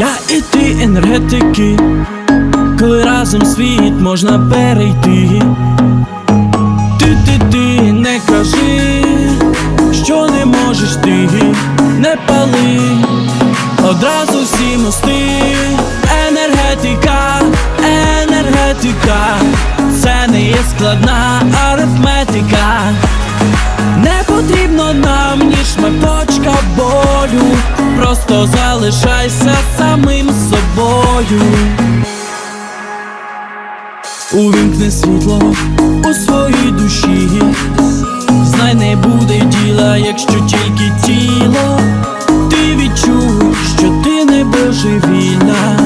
Ніякої енергетики, коли разом світ можна перейти. Ти, ти, ти не кажи, що не можеш ти, не пали, одразу всі мости, енергетика, енергетика, це не є складна арифметика. Не потрібно нам ні шматочка болю, просто залишайся самим собою. Увімкни світло у своїй душі, знай не буде діла, якщо тільки тіло, ти відчуй, що ти не божевільна,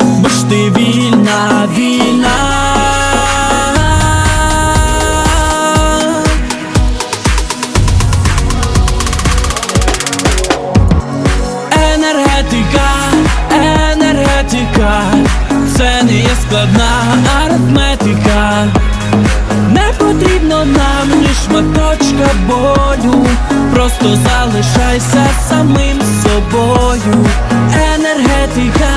бо ж ти вільна, вільна. Шматочка болю, просто залишайся самим собою. Енергетика,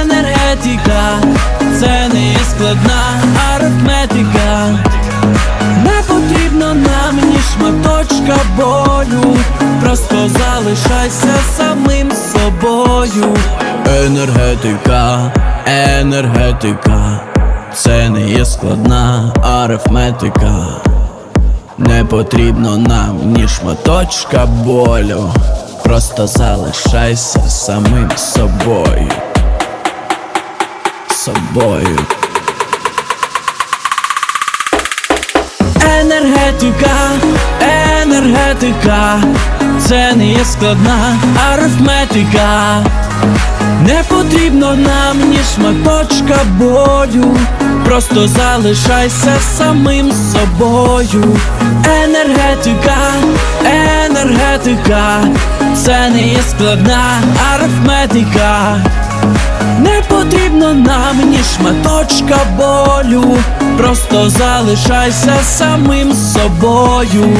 енергетика, це не складна арифметика. Не потрібно нам ні шматочка болю, просто залишайся самим собою. Енергетика, енергетика, це не є складна арифметика. Не потрібно нам ні шматочка болю, просто залишайся самим собою. Собою. Енергетика, енергетика, це не є складна арифметика. Не потрібно нам ні шматочка болю, просто залишайся самим собою. Енергетика, енергетика, це не є складна арифметика. Не потрібно нам ні шматочка болю, просто залишайся самим собою.